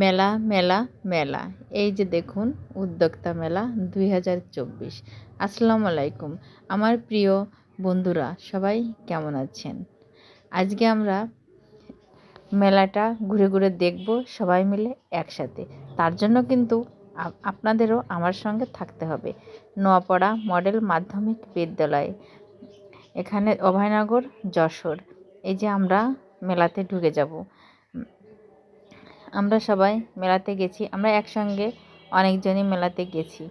মেলা মেলা মেলা। এই যে দেখুন, উদ্যোক্তা মেলা দুই হাজার চব্বিশ। আসসালামু আলাইকুম। আমার প্রিয় বন্ধুরা, সবাই কেমন আছেন? আজকে আমরা মেলাটা ঘুরে ঘুরে দেখব সবাই মিলে একসাথে। তার জন্য কিন্তু আপনাদেরও আমার সঙ্গে থাকতে হবে। নোয়াপাড়া মডেল মাধ্যমিক বিদ্যালয়, এখানে অভয়নগর, যশোর। এই যে আমরা মেলাতে ঢুকে যাব। আমরা সবাই মেলাতে গেছি, আমরা একসঙ্গে অনেকজনই মেলাতে গেছি।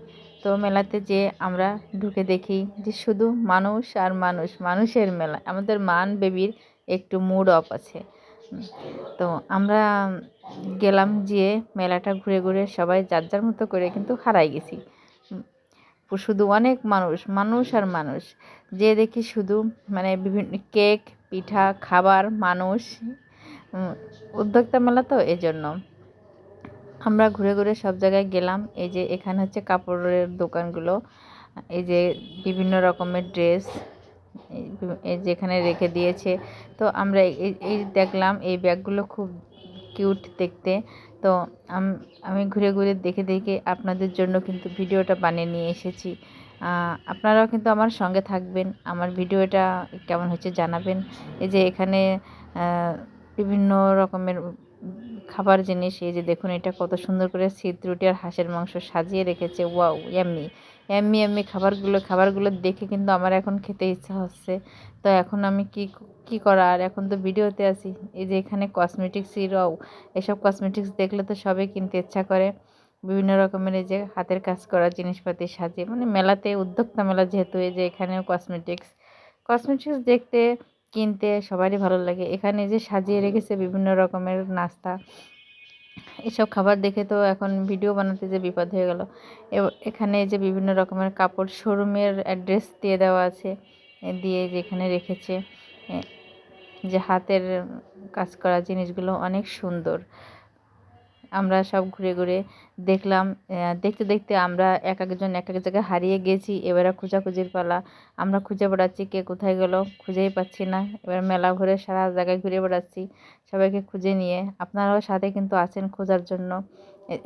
তো মেলাতে যে আমরা ঢুকে দেখি যে শুধু মানুষ আর মানুষ, মানুষের মেলা, আমাদের মান বেবির একটু মুড অফ আছে। তো আমরা গেলাম যে মেলাটা ঘুরে ঘুরে সবাই যার যার মতো করে কিন্তু হারাই গেছি। শুধু অনেক মানুষ মানুষ আর মানুষ। যে দেখি শুধু মানে বিভিন্ন কেক পিঠা, খাবার, মানুষ। উদ্যোক্তা মেলা তো এই জন্য আমরা ঘুরে ঘুরে সব জায়গায় গেলাম। এই যে এখানে হচ্ছে কাপড়ের দোকানগুলো, এই যে বিভিন্ন রকমের ড্রেস, এই যে এখানে রেখে দিয়েছে। তো আমরা এই দেখলাম এই ব্যাগগুলো খুব কিউট দেখতে। তো আমি ঘুরে ঘুরে দেখে দেখে আপনাদের জন্য কিন্তু ভিডিওটা বানিয়ে নিয়ে এসেছি। আপনারাও কিন্তু আমার সঙ্গে থাকবেন। আমার ভিডিওটা কেমন হচ্ছে জানাবেন। এই যে এখানে বিভিন্ন রকমের খাবার জিনিস, এই যে দেখুন এটা কত সুন্দর করে শীত রুটি আর হাঁসের মাংস সাজিয়ে রেখেছে। ওয়াও এমনি এমনি এমনি খাবারগুলো খাবারগুলো দেখে কিন্তু আমার এখন খেতে ইচ্ছা হচ্ছে। তো এখন আমি কি কি করা? আর এখন তো ভিডিওতে আছি। এই যে এখানে কসমেটিক্সই রাও এসব কসমেটিক্স দেখলে তো সবাই কিনতে ইচ্ছা করে। বিভিন্ন রকমের এই যে হাতের কাজ করা জিনিসপাতি সাজিয়ে মানে মেলাতে, উদ্যোক্তা মেলা যেহেতু, এই যে এখানেও কসমেটিক্স কসমেটিক্স দেখতে কিনতে সবারই ভালো লাগে। এখানে যে সাজিয়ে রেখেছে বিভিন্ন রকমের নাস্তা এসব খাবার দেখে তো এখন ভিডিও বানাতে যে বিপদ হয়ে গেল। এব- এখানে যে বিভিন্ন রকমের কাপড় শোরুমের অ্যাড্রেস দিয়ে দেওয়া আছে দিয়ে যেখানে রেখেছে যে হাতের কাজ করা জিনিসগুলো অনেক সুন্দর। আমরা সব ঘুরে ঘুরে দেখলাম দেখতে দেখতে আমরা এক একজন এক এক জায়গায় হারিয়ে গেছি। এবারে খোঁজাখুঁজির পালা। আমরা খুঁজে বেড়াচ্ছি কে কোথায় গেল, খুঁজেই পাচ্ছি না। এবার মেলা ঘুরে সারা জায়গায় ঘুরে বেড়াচ্ছি সবাইকে খুঁজে নিয়ে। আপনারাও সাথে কিন্তু আছেন খোঁজার জন্য।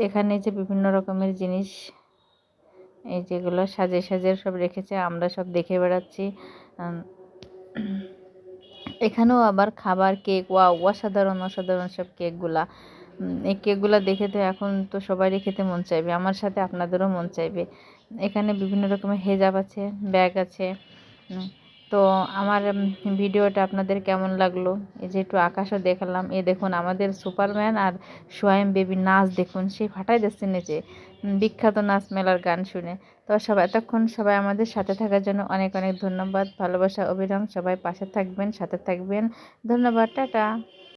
এখানে যে বিভিন্ন রকমের জিনিস, এই যেগুলো সাজে সাজে সব রেখেছে, আমরা সব দেখে বেড়াচ্ছি। এখানেও আবার খাবার, কেক ওয়া অসাধারণ অসাধারণ সব কেকগুলা। এই কেকগুলা দেখে তো এখন তো সবারই খেতে মন চাইবে, আমার সাথে আপনাদেরও মন চাইবে। এখানে বিভিন্ন রকমের হেজাব আছে, ব্যাগ আছে তো আমার ভিডিওটা আপনাদের কেমন লাগল? এই যে একটু আকাশও দেখালাম এ দেখুন আমাদের সুপারম্যান আর সোয়াইম বেবি নাচ দেখুন সেই ফাটাই যাচ্ছে নিচে। বিখ্যাত নাচ মেলার গান শুনে। তো সবাই, এতক্ষণ সবাই আমাদের সাথে থাকার জন্য অনেক অনেক ধন্যবাদ, ভালোবাসা, অবিরাম, সবাই পাশে থাকবেন, সাথে থাকবেন। ধন্যবাদ, টাটা।